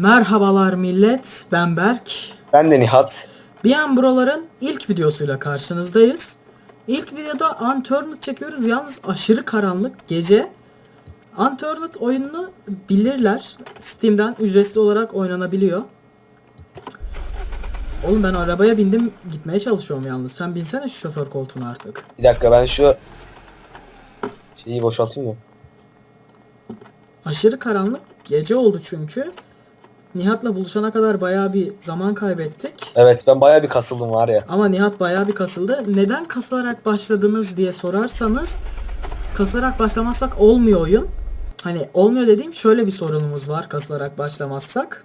Merhabalar millet, ben Berk. Ben de Nihat. Bian Bro'ların ilk videosuyla karşınızdayız. İlk videoda Unturned çekiyoruz. Yalnız aşırı karanlık gece. Unturned oyununu bilirler. Steam'den ücretsiz olarak oynanabiliyor. Oğlum ben arabaya bindim gitmeye çalışıyorum yalnız. Sen binsene şu şoför koltuğuna artık. Bir dakika ben şu şeyi boşaltayım mı? Aşırı karanlık gece oldu çünkü. Nihat'la buluşana kadar bayağı bir zaman kaybettik. Evet ben bayağı bir kasıldım var ya. Ama Nihat bayağı bir kasıldı. Neden kasılarak başladınız diye sorarsanız kasılarak başlamazsak olmuyor oyun. Hani olmuyor dediğim şöyle bir sorunumuz var kasılarak başlamazsak.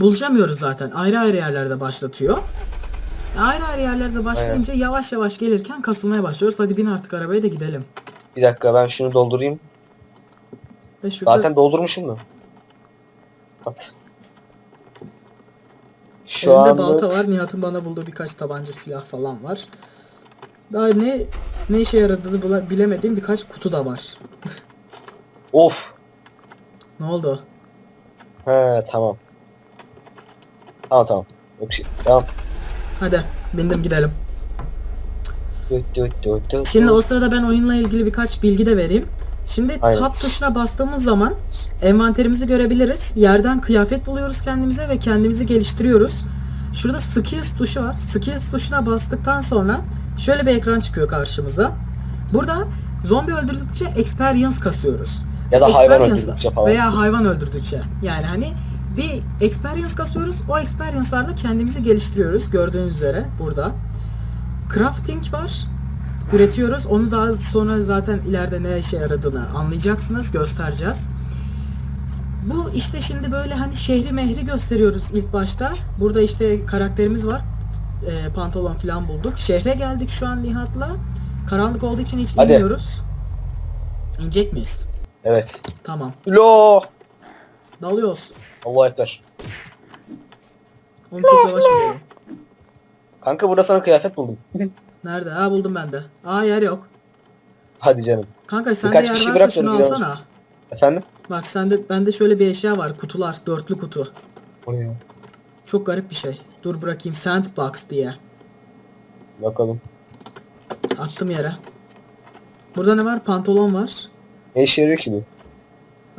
Buluşamıyoruz zaten. Ayrı ayrı yerlerde başlatıyor. Ayrı ayrı yerlerde başlayınca yavaş yavaş gelirken kasılmaya başlıyoruz. Hadi bin artık arabaya da gidelim. Bir dakika ben şunu doldurayım. Ve şurada Zaten doldurmuşum da. At. Şu elimde anda balta var. Nihat'ın bana bulduğu birkaç tabanca silah falan var. Daha ne ne işe yaradığını bilemediğim birkaç kutu da var. of. Ne oldu? He tamam. Tamam tamam. Yok şey. Tamam. Hadi bindim gidelim. Şimdi o sırada ben oyunla ilgili birkaç bilgi de vereyim. Şimdi Aynen. tab tuşuna bastığımız zaman envanterimizi görebiliriz. Yerden kıyafet buluyoruz kendimize ve kendimizi geliştiriyoruz. Şurada skills tuşu var. Skills tuşuna bastıktan sonra şöyle bir ekran çıkıyor karşımıza. Burada zombi öldürdükçe experience kasıyoruz. Ya da hayvan öldürdükçe falan. Veya hayvan öldürdükçe. Yani hani bir experience kasıyoruz. O experience'larla kendimizi geliştiriyoruz. Gördüğünüz üzere burada. Crafting var. Üretiyoruz. Onu daha sonra zaten ileride ne işe yaradığını anlayacaksınız. Göstereceğiz. Bu işte şimdi böyle hani şehri mehri gösteriyoruz ilk başta. Burada işte karakterimiz var. Ee, pantolon falan bulduk. Şehre geldik şu an Nihat'la. Karanlık olduğu için hiç Hadi. inmiyoruz. İnecek miyiz? Evet. Tamam. Lo. Dalıyoruz. Allah ekber. Onu çok yavaş. Kanka burada sana kıyafet buldum. Nerede? Ha buldum ben de. Aa yer yok. Hadi canım. Kanka sende Birkaç yer kişi varsa bırak şunu alsana. Efendim? Bak sende bende şöyle bir eşya var. Kutular. Dörtlü kutu. O ne ya? Çok garip bir şey. Dur bırakayım. Sandbox diye. Bakalım. Attım yere. Burada ne var? Pantolon var. Ne işe yarıyor ki bu?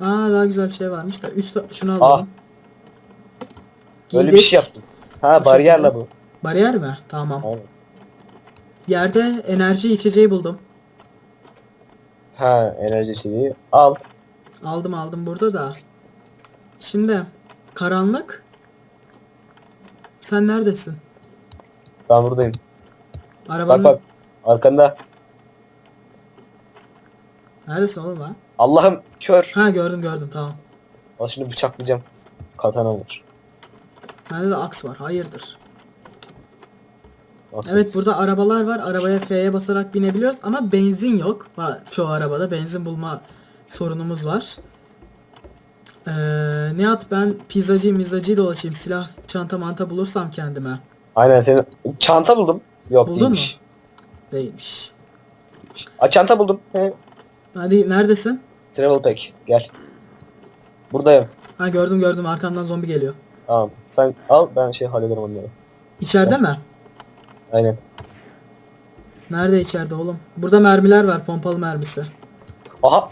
Aa daha güzel bir şey varmış da. Üst şunu alalım. Böyle bir Giydik. şey yaptım. Ha Bu bariyerle bu. Bariyer mi? Tamam. Aynen. Yerde enerji içeceği buldum. Ha enerji şeyi. Al. Aldım aldım burada da. Şimdi karanlık. Sen neredesin? Ben buradayım. Arabanın Bak bak. Arkanda. Neredesin oğlum ha? Allah'ım kör. Ha gördüm gördüm tamam. Al şimdi bıçaklayacağım. Katana var. Bende de aks var. Hayırdır? Bak Evet burada arabalar var. Arabaya F'ye basarak binebiliyoruz ama benzin yok. Çoğu arabada benzin bulma sorunumuz var. Ee, Nihat ben pizzacı mizacı dolaşayım. Silah, çanta, manta bulursam kendime. Aynen senin çanta buldum. Yok Buldun değilmiş. Değilmiş. Aa çanta buldum. He. Hadi neredesin? Travel pack. Gel. Buradayım. Ha gördüm gördüm arkamdan zombi geliyor. Tamam. Sen al ben şey hallederim onları. İçeride mi? Aynen. Nerede içeride oğlum? Burada mermiler var pompalı mermisi. Aha.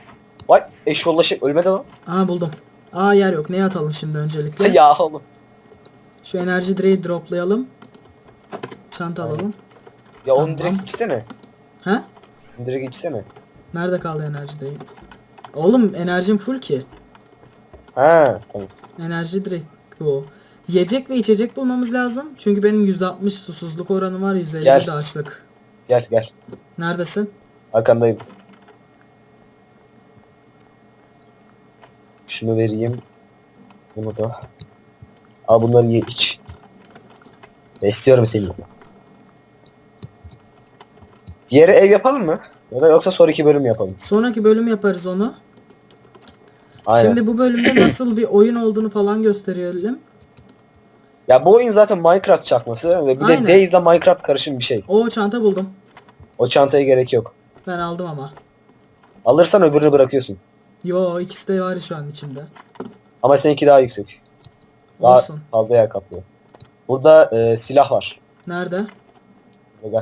Vay eşyollaşık ölmedi lan. Aa buldum. Aa yer yok. Neye atalım şimdi öncelikle? ya oğlum. Şu enerji direği droplayalım. Çanta Aynen. alalım. Ya onu Tamam. direkt içsene. Onu direkt içsene. Nerede kaldı enerji direği? Oğlum enerjim full ki. Ha. Tamam. Enerji direkt bu. Yiyecek ve içecek bulmamız lazım. Çünkü benim %60 susuzluk oranı var. %50 Gel. de açlık. Gel gel. Neredesin? Arkandayım. Şunu vereyim. Bunu da. Al bunları ye iç. Besliyorum seni. Bir yere ev yapalım mı? Ya da yoksa sonraki bölüm yapalım. Sonraki bölüm yaparız onu. Aynen. Şimdi bu bölümde nasıl bir oyun olduğunu falan gösterelim. Ya bu oyun zaten Minecraft çakması ve bir Aynen. de Days ile Minecraft karışım bir şey. O çanta buldum. O çantaya gerek yok. Ben aldım ama. Alırsan öbürünü bırakıyorsun. Yo ikisi de var şu an içimde. Ama seninki daha yüksek. Daha Olsun. fazla yer kaplıyor. Burada e, silah var. Nerede? Gel.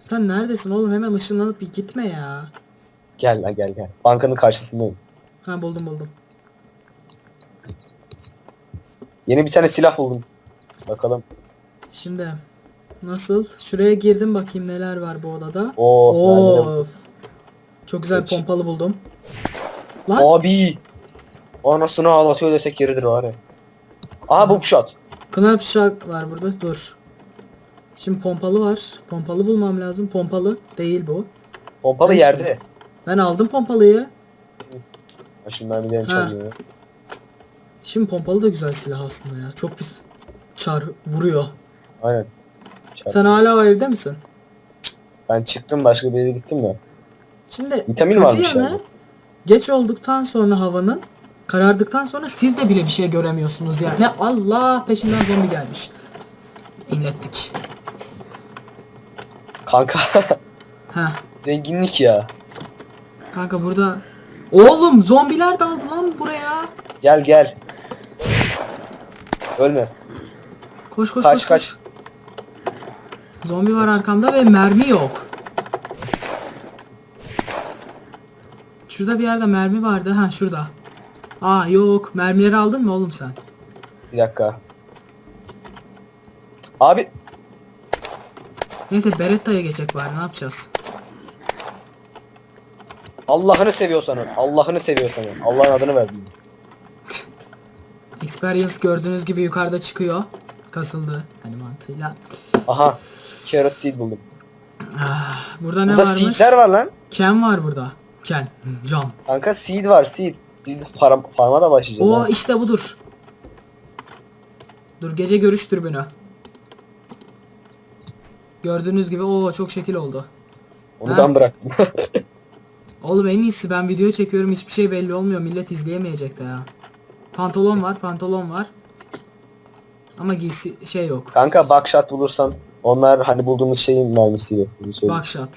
Sen neredesin oğlum? Hemen ışınlanıp bir gitme ya. Gel lan gel gel. Bankanın karşısındayım. Ha buldum buldum. Yeni bir tane silah buldum. Bakalım. Şimdi nasıl? Şuraya girdim bakayım neler var bu odada. Oo. mermilerim. Of. Çok güzel Geç. pompalı buldum. Lan Abi. Anasını ağlatıyor desek yeridir var ya. Aa bookshot. knap şak var burada. Dur. Şimdi pompalı var. Pompalı bulmam lazım. Pompalı değil bu. Pompalı Neyse. yerde. Ben aldım pompalıyı. Ha, şu mermilerini Ha. çalıyor. Şimdi pompalı da güzel silah aslında ya. Çok pis çar vuruyor. Aynen. Çarp. Sen hala o evde misin? Ben çıktım başka bir yere gittim de. Şimdi Vitamin varmış yani. Geç olduktan sonra havanın karardıktan sonra siz de bile bir şey göremiyorsunuz yani. Allah peşinden zombi gelmiş. İnlettik. Kanka Heh. zenginlik ya. Kanka burada Oğlum zombiler daldı lan buraya. Gel gel. Ölme. Koş koş Kaç koş. kaç. Zombi var arkamda ve mermi yok. Şurada bir yerde mermi vardı. Ha şurada. Aa yok. Mermileri aldın mı oğlum sen? Bir dakika. Abi Neyse Beretta'ya geçecek bari ne yapacağız? Allah'ını seviyorsan öl. Allah'ını seviyorsan öl. Allah'ın adını verdim. Experience gördüğünüz gibi yukarıda çıkıyor. Kasıldı hani mantığıyla. Aha. Carrot seed buldum. Ah, burada ne Burada varmış? seedler var lan. Ken var burada. Ken. Cam. Kanka seed var seed. Biz farm, farma da başlayacağız. O ha. işte budur. Dur gece görüş dürbünü. Gördüğünüz gibi o çok şekil oldu. Onu ben bıraktım. Oğlum en iyisi ben video çekiyorum hiçbir şey belli olmuyor millet izleyemeyecek de ya. Pantolon var pantolon var. Ama giysi şey yok. Kanka buckshot bulursan onlar hani bulduğumuz şeyin. Bunu söyleyeyim. Bakşat.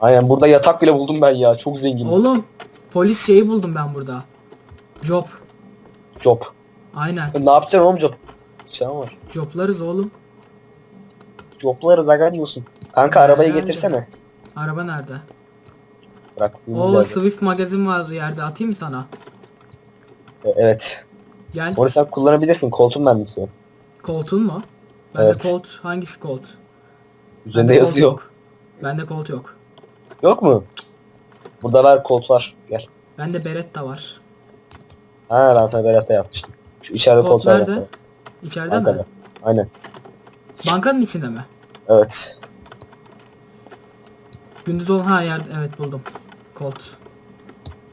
Aynen burada yatak bile buldum ben ya. Çok zenginim. Oğlum polis şeyi buldum ben burada. Job. Job. Aynen. Ne yapacaksın oğlum job? Şey var. Joblarız oğlum. Jobları zaga diyorsun. Kanka Nerede? arabayı getirsene. Araba nerede? Bıraktığımız O yerde. Swift magazin var yerde atayım mı sana? E, Evet. Gel. Onu sen kullanabilirsin. Koltuğun mermisi o. Koltuğun mu? Bende Evet. kolt. Hangisi kolt? Üzerinde Bende kolt yazıyor. yok. Bende kolt yok. Yok mu? Burada ver kolt var. Gel. Bende Beretta var. Ha ben sana berata yapmıştım. Şu içeride Kolt kolt var. nerede? yapalım. İçeride Arkada. mi? Aynen. Bankanın içinde mi? Evet. Gündüz ol ha yerde evet buldum. Colt.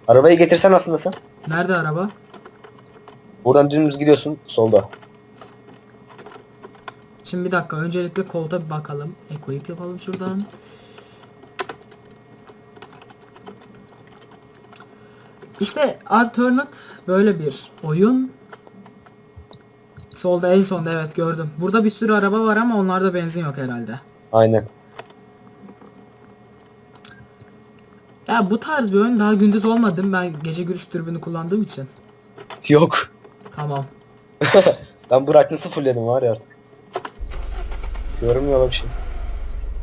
Arabayı getirsen aslında sen. Nerede araba? Buradan dümdüz gidiyorsun solda. Şimdi bir dakika öncelikle Colt'a bir bakalım. Equip yapalım şuradan. İşte Alternate böyle bir oyun. Solda en sonda evet gördüm. Burada bir sürü araba var ama onlarda benzin yok herhalde. Aynen. Ya bu tarz bir oyun daha gündüz olmadım. Ben gece görüş dürbünü kullandığım için. Yok. Tamam. Ben bu nasıl fullledim var ya artık. Görünmüyor bir şey.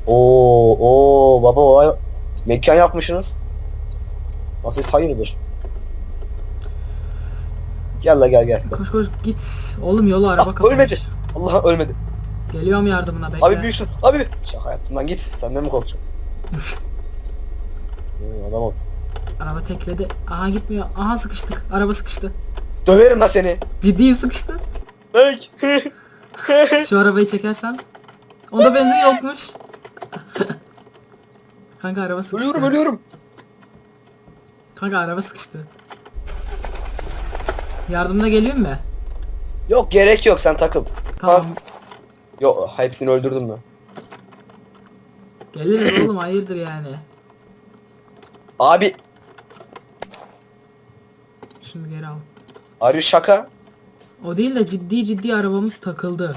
Oo, oo baba olay mekan yapmışsınız. Nasıl hayırdır? Gel la gel gel. Koş koş git. Oğlum yolu araba Ah, kapamış. ölmedi. Allah ölmedi. Geliyorum yardımına bekle. Abi büyüksün. Abi. Şaka yaptım lan git. Senden mi korkacağım? Adam ol. Araba tekledi. Aha gitmiyor. Aha sıkıştık. Araba sıkıştı. Döverim lan seni. Ciddiyim sıkıştı. Bek. Şu arabayı çekersem. Onda benzin yokmuş. Kanka araba sıkıştı. ölüyorum ölüyorum. Kanka araba sıkıştı. Yardımına geleyim mi? Yok gerek yok sen takıl. Tamam. Yok hepsini öldürdüm ben. Geliriz oğlum hayırdır yani. Abi Şunu geri al. Arı şaka. O değil de ciddi ciddi arabamız takıldı.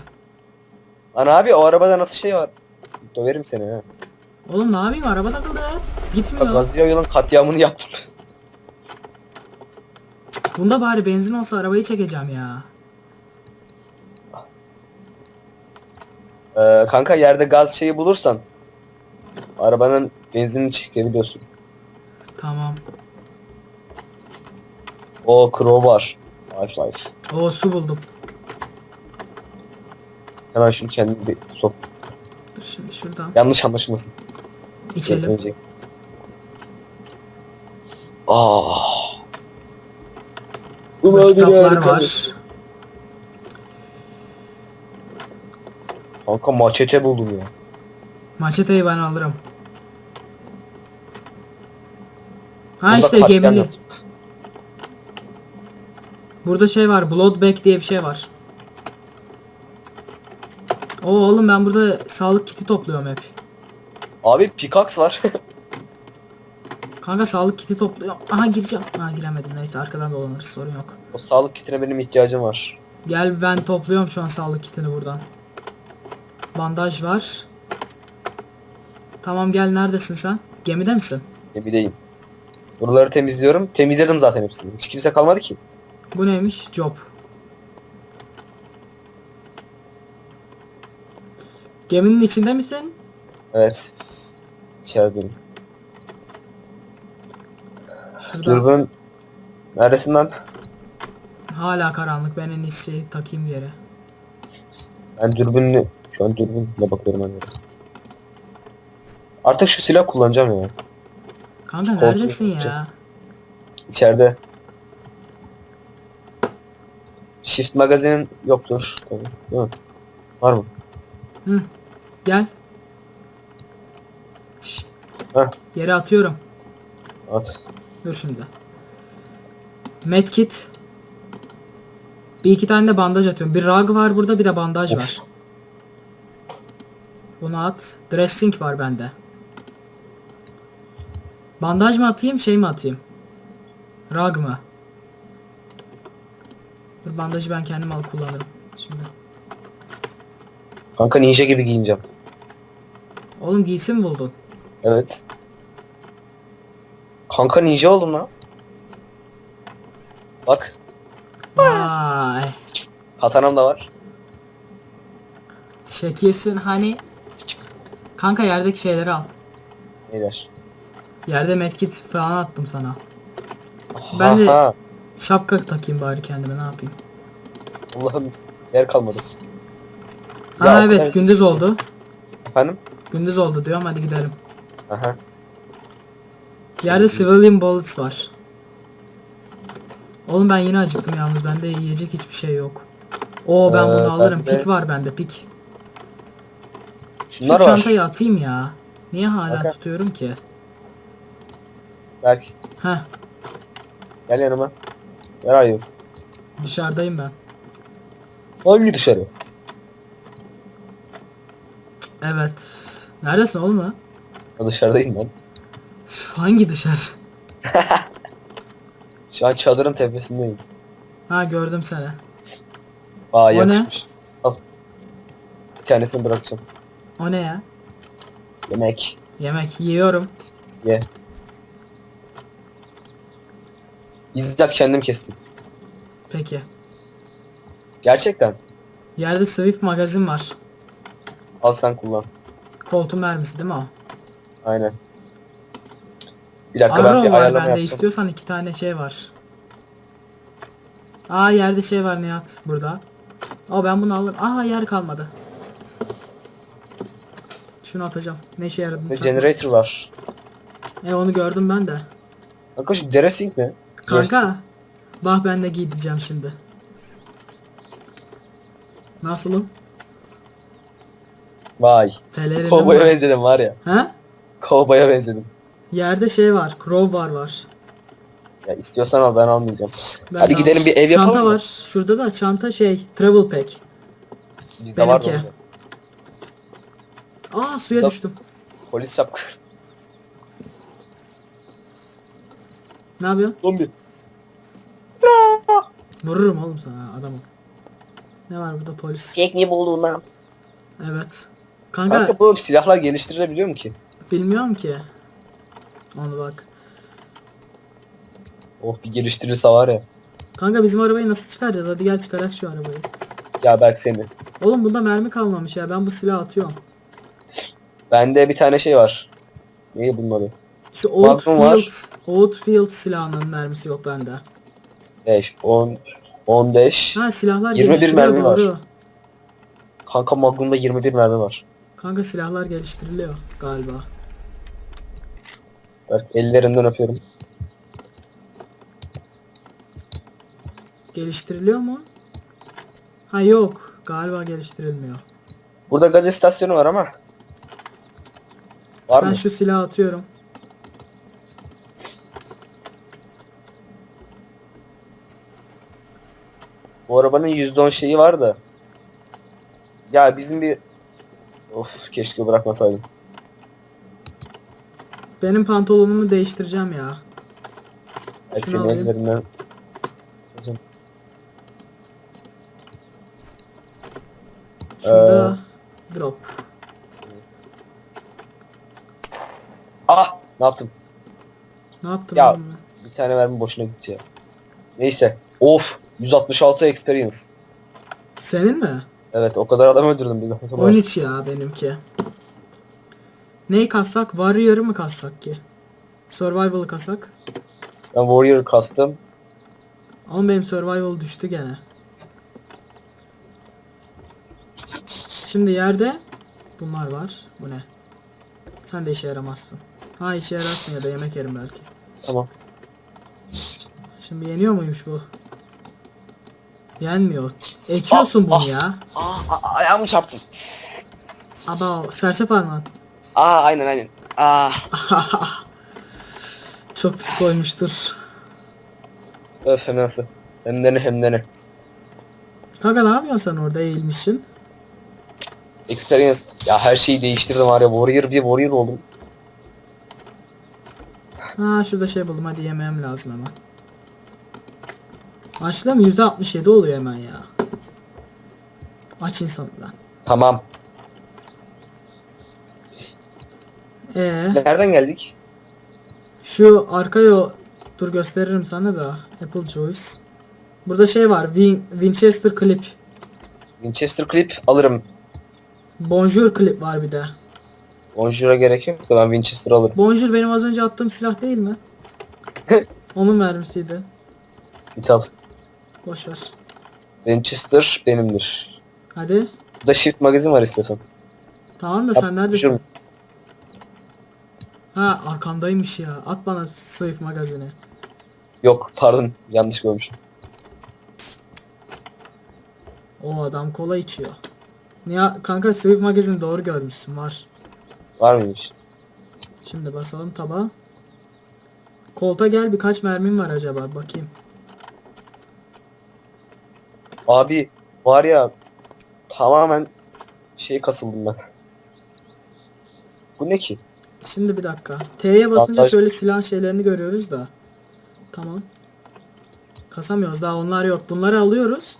Lan abi o arabada nasıl şey var? Döverim seni ha. Oğlum ne yapayım araba takıldı. Gitmiyor. Bak, Gazlıya yolun katliamını yaptım. Bunda bari benzin olsa arabayı çekeceğim ya. Ee, kanka yerde gaz şeyi bulursan arabanın benzinini çekebiliyorsun. Tamam. O crowbar. Life life. O su buldum. Hemen şunu kendine bir sok. Dur şimdi şuradan. Yanlış anlaşılmasın. İçelim. Önce. Ah. Burada kitaplar var. Kanka maçete buldum ya. Maçeteyi ben alırım. Ha Bunda işte gemili. yok. Burada şey var. Bloodback diye bir şey var. Oo oğlum ben burada sağlık kiti topluyorum hep. Abi pickaxe var. Kanka sağlık kiti topluyorum. Aha gireceğim. Ha giremedim neyse arkadan dolanırız sorun yok. o sağlık kitine benim ihtiyacım var. Gel ben topluyorum şu an sağlık kitini buradan. Bandaj var. Tamam gel neredesin sen? Gemide misin? Ne bileyim. Buraları temizliyorum. Temizledim zaten hepsini. Hiç kimse kalmadı ki. Bu neymiş? Job. Geminin içinde misin? Evet. İçerideyim. Şurada. Dürbün. Neredesin lan? Hala karanlık. Ben en iyisi şeyi takayım yere. Ben dürbünlü. Şu an dürbünle bakıyorum hani. Artık şu silah kullanacağım ya. Kanka neredesin ya? İçeride. Shift magazin yoktur. Tabii. Değil mi? Var mı? Hı. Gel. Şş. Heh. Yere atıyorum. At. Dur şimdi. Medkit. Bir iki tane de bandaj atıyorum. Bir rag var burada bir de bandaj Of. var. Bunu at. Dressing var bende. Bandaj mı atayım şey mi atayım? Rag mı? Dur bandajı ben kendim al kullanırım. Şimdi. Kanka ninja gibi giyineceğim. Oğlum giysi mi buldun? Evet. Kanka ninja oldum lan. Bak. Vay. Katanam da var. Şekilsin hani. Kanka yerdeki şeyleri al. Neyler? Yerde medkit falan attım sana. Ben de- Aha, Şapka takayım bari kendime ne yapayım. Allah'ım yer kalmadı. Ha Ya, o evet kadar- gündüz oldu. Efendim? Gündüz oldu diyorum hadi gidelim. Aha. Yerde civilian bullets var. Oğlum ben yine acıktım yalnız bende yiyecek hiçbir şey yok. Oo ben Ee, bunu alırım. bende- Pik var bende pik. Şu Şunlar var. çantayı atayım ya. Niye hala Kanka. tutuyorum ki? Berk Heh gel yanıma. You? dışarıdayım ben. Hangi dışarı? Evet. Neredesin oğlum ha? Dışarıdayım ben. Üf, Hangi dışarı? Şu an çadırın tepesindeyim. Ha gördüm seni. Aa O ne? yakışmış. Al. Bir tanesini bırakacağım. O ne ya? Yemek. Yemek yiyorum. Ye. Bizzat kendim kestim. Peki. Gerçekten. Yerde Swift magazin var. Al sen kullan. Koltuğun mermisi değil mi o? Aynen. Bir dakika ben Arrow bir var ayarlama bende yapacağım. istiyorsan iki tane şey var. Aa yerde şey var Nihat burada. Aa ben bunu alırım. Aa yer kalmadı. Şunu atacağım. Ne işe yaradığını Ve generator var. E onu gördüm ben de. Kanka şu dressing ne? Kanka. Bak ben de giydireceğim şimdi. Nasılım? Vay. Pelerinim Kovboya var. benzedim var ya. He? Kovboya benzedim. Yerde şey var. Crowbar var. Ya istiyorsan al ben almayacağım. Ben Hadi de gidelim al- bir ev yapalım Çanta var. Şurada da çanta şey. Travel pack. Bizde var mı? Benimki. Aa suya Yok. düştüm. Polis şapka. Ne yapıyorsun? Zombi. Vururum oğlum sana ha, adamım. Ne var burada polis? Tek mi buldun lan? Evet. Kanka, Kanka bu silahlar geliştirilebiliyor mu ki? bilmiyorum ki. Onu bak. Oh bir geliştirirse var ya. Kanka bizim arabayı nasıl çıkaracağız? Hadi gel çıkarak şu arabayı. Ya Berk seni. Oğlum bunda mermi kalmamış ya. Ben bu silahı atıyorum. Bende bir tane şey var. Neyi bunun adı? Şu Magnum var. Oldfield, Oldfield silahının mermisi yok bende. 5, 10, 15. Ha silahlar 21 geliştiriliyor mermi var. doğru. Kanka Magnum'da 21 mermi var. Kanka silahlar geliştiriliyor galiba. Berk ellerinden öpüyorum. Geliştiriliyor mu? Ha yok. Galiba geliştirilmiyor. Burada gaz istasyonu var ama. Var ben mı? şu silahı atıyorum. Bu arabanın %10 şeyi var da. Ya bizim bir... Of keşke bırakmasaydım. Benim pantolonumu değiştireceğim ya. Belki Şunu alayım. ellerinden... Şurada drop. Ah! Ne yaptım? Ne yaptım Ya. ben? Bir tane mermi boşuna gitti ya. Neyse. Of! 166 experience. Senin mi? Evet o kadar adam öldürdüm bir de. 13 ya benimki. Neyi kassak? Warrior'ı mı kassak ki? Survival'ı kassak? Ben warrior kastım. Ama benim survival düştü gene. Şimdi yerde bunlar var. Bu ne? Sen de işe yaramazsın. Ha işe yararsın ya da yemek yerim belki. Tamam. Şimdi yeniyor muymuş bu? Yenmiyor. Ekiyorsun Ah, bunu ah. ya. Aa, a- ayağımı çarptım. Aba serçe parmağın. Aa aynen aynen. Aa. Çok pis koymuştur. Öf hem nasıl? Hem de ne hem de ne. Kanka ne yapıyorsun sen orada eğilmişsin? Experience. Ya her şeyi değiştirdim var ya. Warrior bir warrior oldum. Ha şurada şey buldum hadi yemem lazım hemen. Açlığım %67 oluyor hemen ya. Aç insanım ben. Tamam. Ee, Nereden geldik? şu arka yol dur gösteririm sana da Apple Choice. Burada şey var Win- Winchester Clip. Winchester Clip alırım. Bonjour Clip var bir de. Bonjour'a gerek yok da ben Winchester alırım. Bonjour benim az önce attığım silah değil mi? Onun mermisiydi. Git al. Boş ver. Winchester benimdir. Hadi. Burada shift magazin var istiyorsan. Tamam da Yap, sen neredesin? şurum. Ha arkamdaymış ya. At bana Swift magazini. Yok pardon yanlış görmüşüm. O adam kola içiyor. Niye kanka Swift magazin doğru görmüşsün var. Var mıymış? Şimdi basalım taba. Kolta gel birkaç mermim var acaba bakayım. Abi var ya tamamen şey kasıldım ben. Bu ne ki? Şimdi bir dakika. T'ye basınca Avantaj- şöyle silah şeylerini görüyoruz da. Tamam. Kasamıyoruz daha onlar yok. Bunları alıyoruz.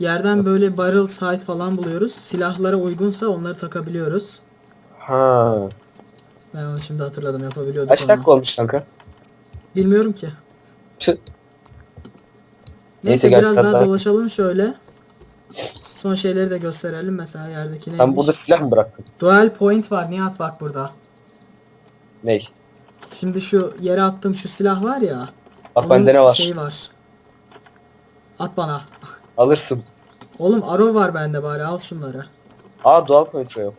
Yerden böyle barrel sight falan buluyoruz. Silahlara uygunsa onları takabiliyoruz. Ha. Ben onu şimdi hatırladım yapabiliyorduk Kaç onu. dakika olmuş kanka? Bilmiyorum ki. Tüh. Neyse, Neyse, biraz daha daha- dolaşalım şöyle. Son şeyleri de gösterelim mesela yerdeki neymiş. Ben burada silah mı bıraktım? Dual point var Nihat bak burada. Ney? Şimdi şu yere attığım şu silah var ya. Bak bende ne var? Şeyi var. At bana. Alırsın. Oğlum arrow var bende bari al şunları. Aa dual point yok.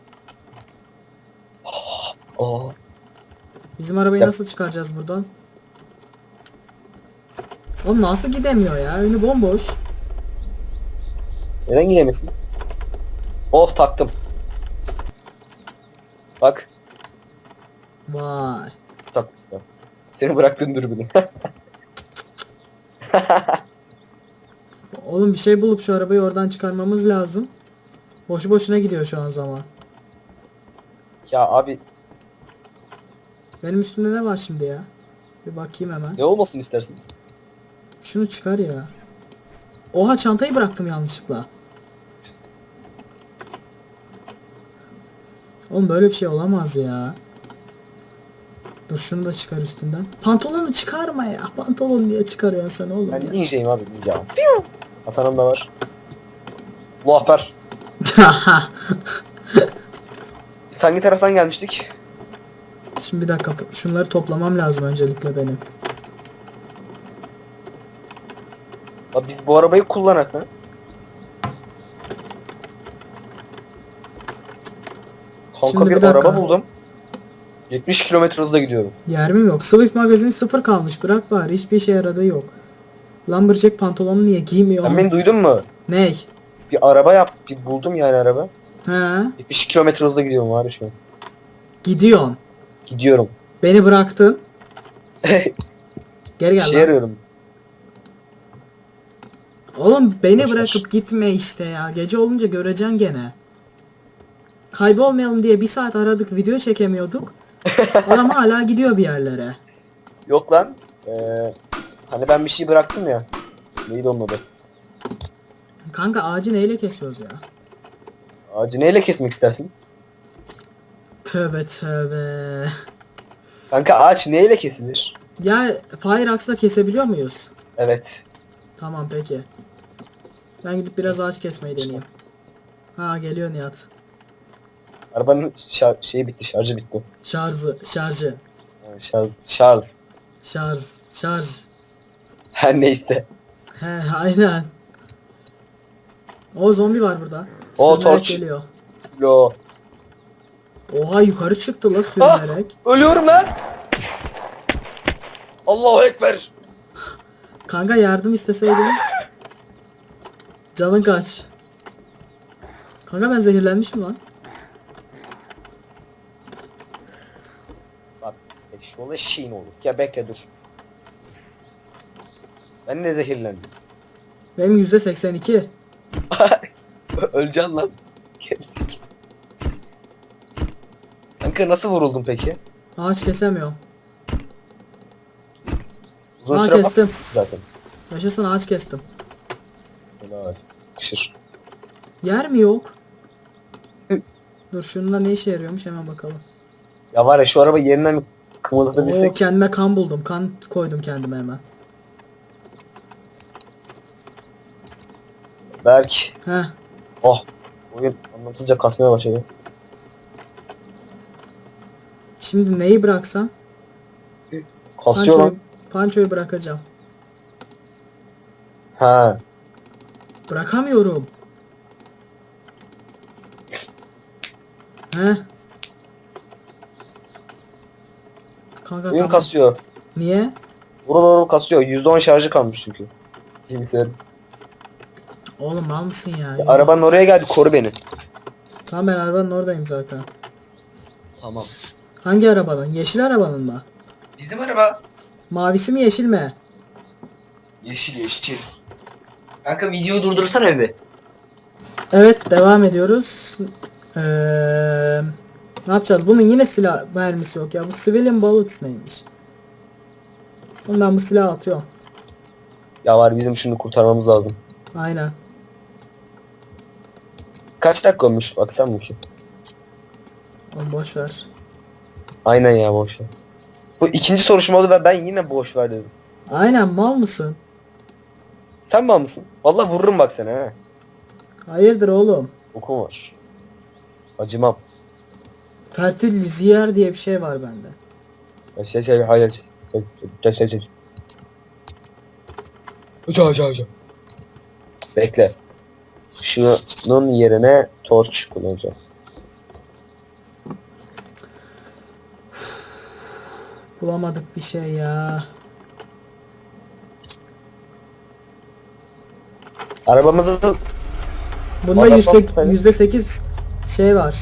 Aa. Bizim arabayı Ya- nasıl çıkaracağız buradan? Oğlum nasıl gidemiyor ya? Önü bomboş. Neden gidemesin? Oh taktım. Bak Vay. taktım silah. Seni bıraktığın dürbünü. Oğlum bir şey bulup şu arabayı oradan çıkarmamız lazım. Boşu boşuna gidiyor şu an zaman. ya abi Benim üstümde ne var şimdi ya? Bir bakayım hemen. ne olmasın istersin? Şunu çıkar ya. Oha çantayı bıraktım yanlışlıkla. Oğlum böyle bir şey olamaz ya. Dur şunu da çıkar üstünden. Pantolonu çıkarma ya. Pantolon niye çıkarıyorsun sen oğlum Ben ya? ninjayım abi ninja. Atanım da var. Akbar. Biz hangi taraftan gelmiştik? Şimdi bir dakika şunları toplamam lazım öncelikle benim. Abi biz bu arabayı kullanak ha. Kanka Şimdi bir, bir araba buldum. 70 kilometre hızla gidiyorum. Yer mi yok? Swift magazin sıfır kalmış. Bırak bari hiçbir işe yaradığı yok. Lumberjack pantolonu niye giymiyor? Sen beni duydun mu? Ney? Bir araba yap, bir buldum yani araba. He? 70 kilometre hızla gidiyorum var ya şu an. Gidiyorsun. Gidiyorum. Beni bıraktın. Geri gel şey lan. arıyorum. Oğlum beni Boş ver. bırakıp gitme işte ya. Gece olunca göreceksin gene. Kaybolmayalım diye bir saat aradık video çekemiyorduk. Adam hala gidiyor bir yerlere. Yok lan. Ee, hani ben bir şey bıraktım ya. Neydi onun adı? Kanka ağacı neyle kesiyoruz ya? Ağacı neyle kesmek istersin? Tövbe tövbe. Kanka ağaç neyle kesilir? Ya Fireaxe'la kesebiliyor muyuz? Evet. Tamam peki. Ben gidip biraz ağaç kesmeyi deneyeyim. Ha geliyor Nihat. Arabanın şar- şeyi bitti, şarjı bitti. Şarjı, şarjı, Yani şarj, şarj. şarj, şarj. Her neyse. He aynen. O zombi var burada. O, Sürünerek torç. geliyor. Yo. Oha yukarı çıktı la sürünerek. Ölüyorum lan. Allahu ekber. Kanka yardım isteseydin. Canın kaç. Kanka ben zehirlenmişim lan. Bak eşşoğlu eşeğin olur. Ya bekle dur. Ben ne zehirlendim? Benim yüzde 82. Öleceksin lan. Gerizekalı. Kanka nasıl vuruldun peki? Ağaç kesemiyorum. Uzun Ha, süre kestim. basmışsın zaten. Yaşasın ağaç kestim. Helal. Kışır. Yer mi yok? Dur şununla ne işe yarıyormuş hemen bakalım. Ya var ya şu araba yerinden bir Oo, kımıldatabilsek. kendime kan buldum. Kan koydum kendime hemen. Berk. Heh. Oh. Oyun anlamsızca kasmaya başladı. Şimdi neyi bıraksam? Kasıyor lan. Pançoyu, pançoyu bırakacağım. Ha. Bırakamıyorum. Heh. Kanka Oyun tamam. kasıyor. Niye? Vurun vurun kasıyor. %10 şarjı kalmış çünkü. Bilgisayarın. Oğlum mal mısın ya? Ya, arabanın oraya geldi koru beni. Tamam ben arabanın oradayım zaten. Tamam. Hangi arabanın? Yeşil arabanın mı? Bizim araba. Mavisi mi yeşil mi? Yeşil yeşil. Kanka videoyu durdursana bir. Evet devam ediyoruz. Ee, ne yapacağız? Bunun yine silah mermisi yok ya. Bu civilian bullets neymiş? Oğlum ben bu silahı atıyorum. Ya var bizim şunu kurtarmamız lazım. Aynen. Kaç dakika olmuş baksan mı ki? Oğlum boş ver. Aynen ya boş ver. Bu ikinci soruşum oldu ve ben yine boş ver dedim. Aynen mal mısın? Sen mi mısın? Vallahi vururum bak seni ha. Hayırdır oğlum? Okum var. Acımam. Fertil ziyer diye bir şey var bende. Şey şey hayır. Şey şey şey. şey. Hoca hoca hoca. Bekle. Şunun yerine torç kullanacağım. Bulamadık bir şey ya. Arabamızı Bunda yüzde sekiz şey var.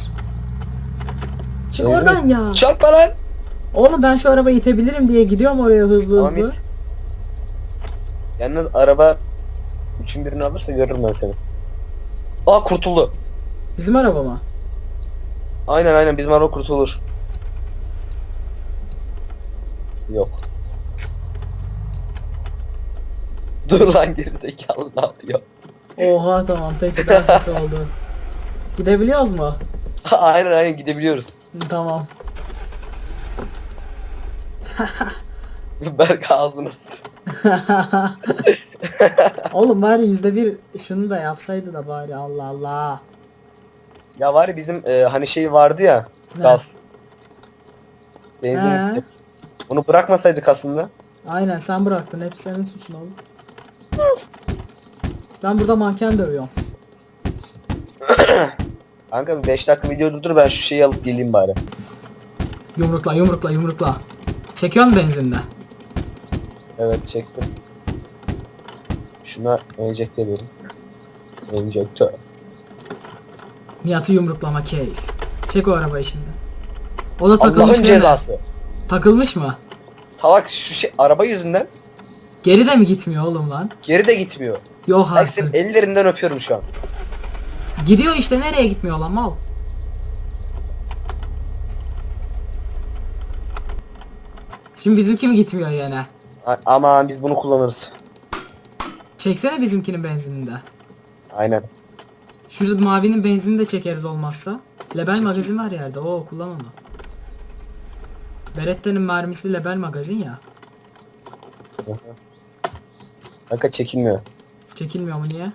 Çık Evet. oradan ya. çarpma lan. Oğlum ben şu arabayı itebilirim diye gidiyorum oraya hızlı hızlı. Ahmet. Yalnız araba üçün birini alırsa görürüm ben seni. Aa kurtuldu. Bizim araba mı? Aynen aynen bizim araba kurtulur. Yok. Dur lan gerizekalı ne yapıyor? Oha tamam peki daha kötü oldu. Gidebiliyoruz mu? aynen aynen gidebiliyoruz. Tamam. Berk ağzına s- Oğlum bari yüzde bir şunu da yapsaydı da bari Allah Allah. Ya var ya bizim e, hani şey vardı ya Ne? gaz. Benzin He. üstü. Bunu bırakmasaydık aslında. Aynen sen bıraktın hep senin suçun oğlum. Ben burada manken dövüyorum. Kanka bir 5 dakika video durdur ben şu şeyi alıp geleyim bari. Yumrukla yumrukla yumrukla. Çekiyor musun benzinde? Evet çektim. Şuna enjekte ediyorum. Enjektör. Nihat'ı yumruklama keyif. Çek o arabayı şimdi. O da takılmış Allah'ın değil mi? cezası. Takılmış mı? Salak şu şey araba yüzünden Geri de mi gitmiyor oğlum lan? geri de gitmiyor. Yok Bak senin artık. ellerinden öpüyorum şu an. Gidiyor işte nereye gitmiyor lan mal? Şimdi bizimki mi gitmiyor yine? A- Aman biz bunu kullanırız. Çeksene bizimkinin benzininde. Aynen. Şurada mavinin benzinini de çekeriz olmazsa. Lebel magazin var yerde. Oo kullan onu. Berette'nin mermisi Lebel magazin ya. Kanka çekilmiyor. Çekilmiyor mu niye?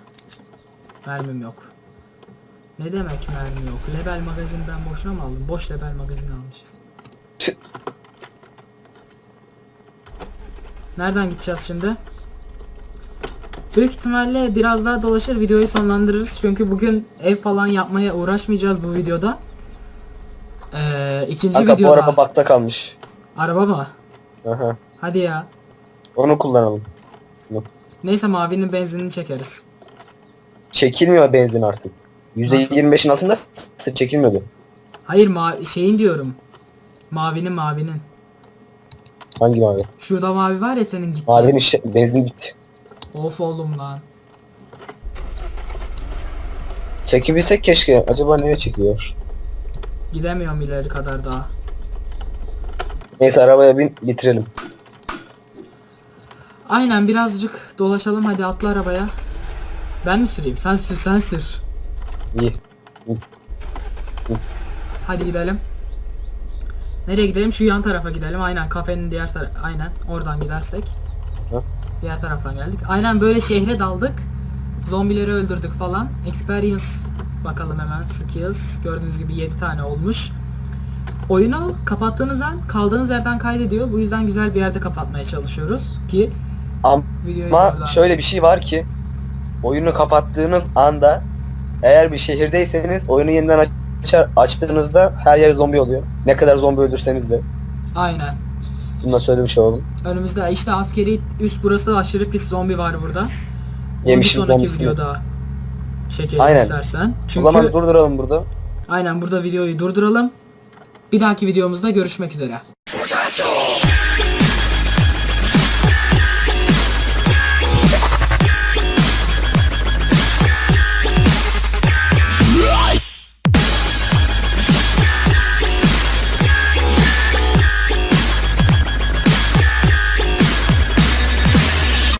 Mermim yok. Ne demek mermi yok? Lebel magazin ben boşuna mı aldım? Boş Lebel magazin almışız. Nereden gideceğiz şimdi? Büyük ihtimalle biraz daha dolaşır videoyu sonlandırırız. Çünkü bugün ev falan yapmaya uğraşmayacağız bu videoda. Ee, ikinci Kanka bu videoda. araba bakta kalmış. Araba mı? Aha. Hadi ya. Onu kullanalım. Şunu. Neyse mavinin benzinini çekeriz. Çekilmiyor benzin artık. Nasıl? %25'in altında s- çekilmiyordu. Hayır ma şeyin diyorum. Mavinin mavinin. Hangi mavi? Şurada mavi var ya senin gitti. Mavinin işe, benzin bitti. Of oğlum lan. Çekebilsek keşke. Acaba neye çekiliyor? Gidemiyorum ileri kadar daha. Neyse arabaya bin bitirelim. Aynen birazcık dolaşalım hadi atla arabaya. Ben mi süreyim? Sen sür sen sür. İyi. Hadi gidelim. Nereye gidelim? Şu yan tarafa gidelim. Aynen kafenin diğer tarafı. Aynen oradan gidersek. Hı? Diğer taraftan geldik. Aynen böyle şehre daldık. Zombileri öldürdük falan. Experience bakalım hemen skills. Gördüğünüz gibi 7 tane olmuş. Oyunu kapattığınız an kaldığınız yerden kaydediyor. Bu yüzden güzel bir yerde kapatmaya çalışıyoruz ki Ama şöyle bir şey var ki oyunu kapattığınız anda eğer bir şehirdeyseniz oyunu yeniden açar, açtığınızda her yer zombi oluyor. Ne kadar zombi öldürseniz de. Aynen. Bundan söyle bir şey oğlum. Önümüzde işte askeri üst burası aşırı pis zombi var burada. Onu bir Yemişim sonraki zombisini. videoda çekelim Aynen. istersen. Çünkü O zaman durduralım burada. aynen burada videoyu durduralım. Bir dahaki videomuzda görüşmek üzere.